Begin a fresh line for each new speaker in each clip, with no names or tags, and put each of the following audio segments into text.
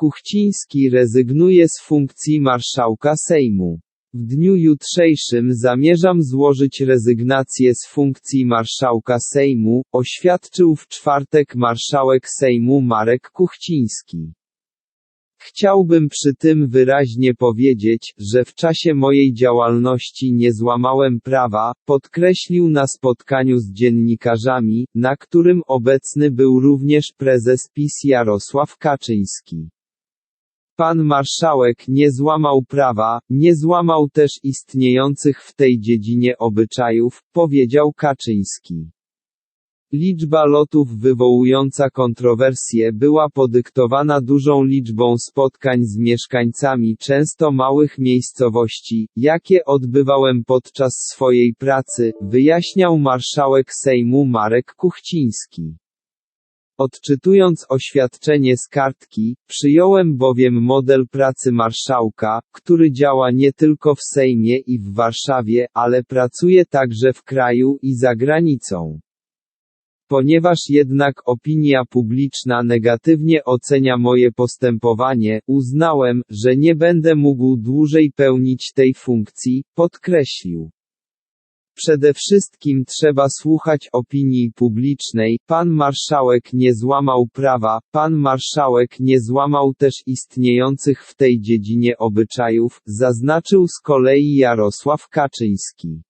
Kuchciński rezygnuje z funkcji marszałka Sejmu. W dniu jutrzejszym zamierzam złożyć rezygnację z funkcji marszałka Sejmu, oświadczył w czwartek marszałek Sejmu Marek Kuchciński. Chciałbym przy tym wyraźnie powiedzieć, że w czasie mojej działalności nie złamałem prawa, podkreślił na spotkaniu z dziennikarzami, na którym obecny był również prezes PiS Jarosław Kaczyński. Pan marszałek nie złamał prawa, nie złamał też istniejących w tej dziedzinie obyczajów, powiedział Kaczyński. Liczba lotów wywołująca kontrowersje była podyktowana dużą liczbą spotkań z mieszkańcami często małych miejscowości, jakie odbywałem podczas swojej pracy, wyjaśniał marszałek Sejmu Marek Kuchciński. Odczytując oświadczenie z kartki, przyjąłem bowiem model pracy marszałka, który działa nie tylko w Sejmie i w Warszawie, ale pracuje także w kraju i za granicą. Ponieważ jednak opinia publiczna negatywnie ocenia moje postępowanie, uznałem, że nie będę mógł dłużej pełnić tej funkcji, podkreślił. Przede wszystkim trzeba słuchać opinii publicznej, pan marszałek nie złamał prawa, pan marszałek nie złamał też istniejących w tej dziedzinie obyczajów, zaznaczył z kolei Jarosław Kaczyński.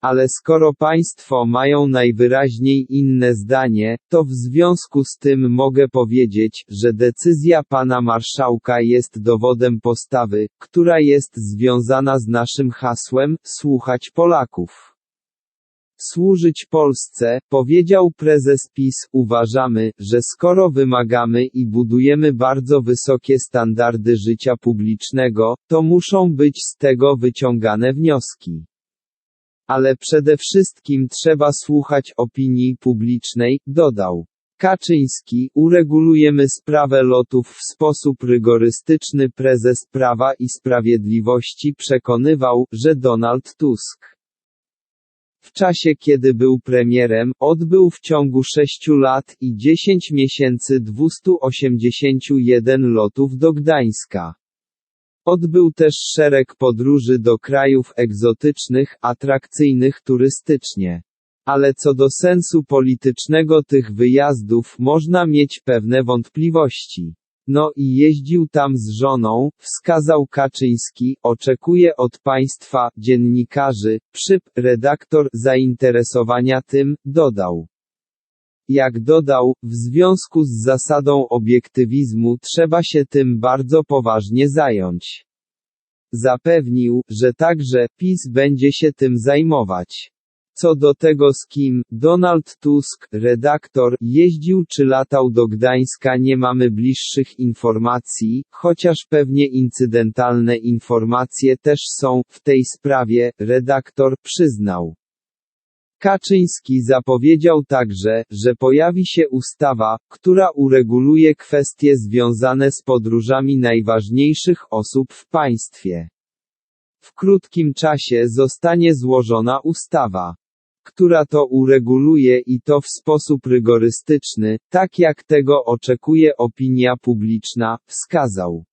Ale skoro państwo mają najwyraźniej inne zdanie, to w związku z tym mogę powiedzieć, że decyzja pana marszałka jest dowodem postawy, która jest związana z naszym hasłem słuchać Polaków. Służyć Polsce, powiedział prezes PiS, uważamy, że skoro wymagamy i budujemy bardzo wysokie standardy życia publicznego, to muszą być z tego wyciągane wnioski. Ale przede wszystkim trzeba słuchać opinii publicznej, dodał. Kaczyński, uregulujemy sprawę lotów w sposób rygorystyczny. Prezes Prawa i Sprawiedliwości przekonywał, że Donald Tusk w czasie kiedy był premierem, odbył w ciągu 6 lat i 10 miesięcy 281 lotów do Gdańska. Odbył też szereg podróży do krajów egzotycznych, atrakcyjnych turystycznie. Ale co do sensu politycznego tych wyjazdów można mieć pewne wątpliwości. No i jeździł tam z żoną, wskazał Kaczyński, oczekuje od państwa, dziennikarzy, przyp, redaktor, zainteresowania tym, dodał. Jak dodał, w związku z zasadą obiektywizmu trzeba się tym bardzo poważnie zająć. Zapewnił, że także PiS będzie się tym zajmować. Co do tego z kim, Donald Tusk, redaktor, jeździł czy latał do Gdańska nie mamy bliższych informacji, chociaż pewnie incydentalne informacje też są, w tej sprawie, redaktor, przyznał. Kaczyński zapowiedział także, że pojawi się ustawa, która ureguluje kwestie związane z podróżami najważniejszych osób w państwie. W krótkim czasie zostanie złożona ustawa, która to ureguluje i to w sposób rygorystyczny, tak jak tego oczekuje opinia publiczna, wskazał.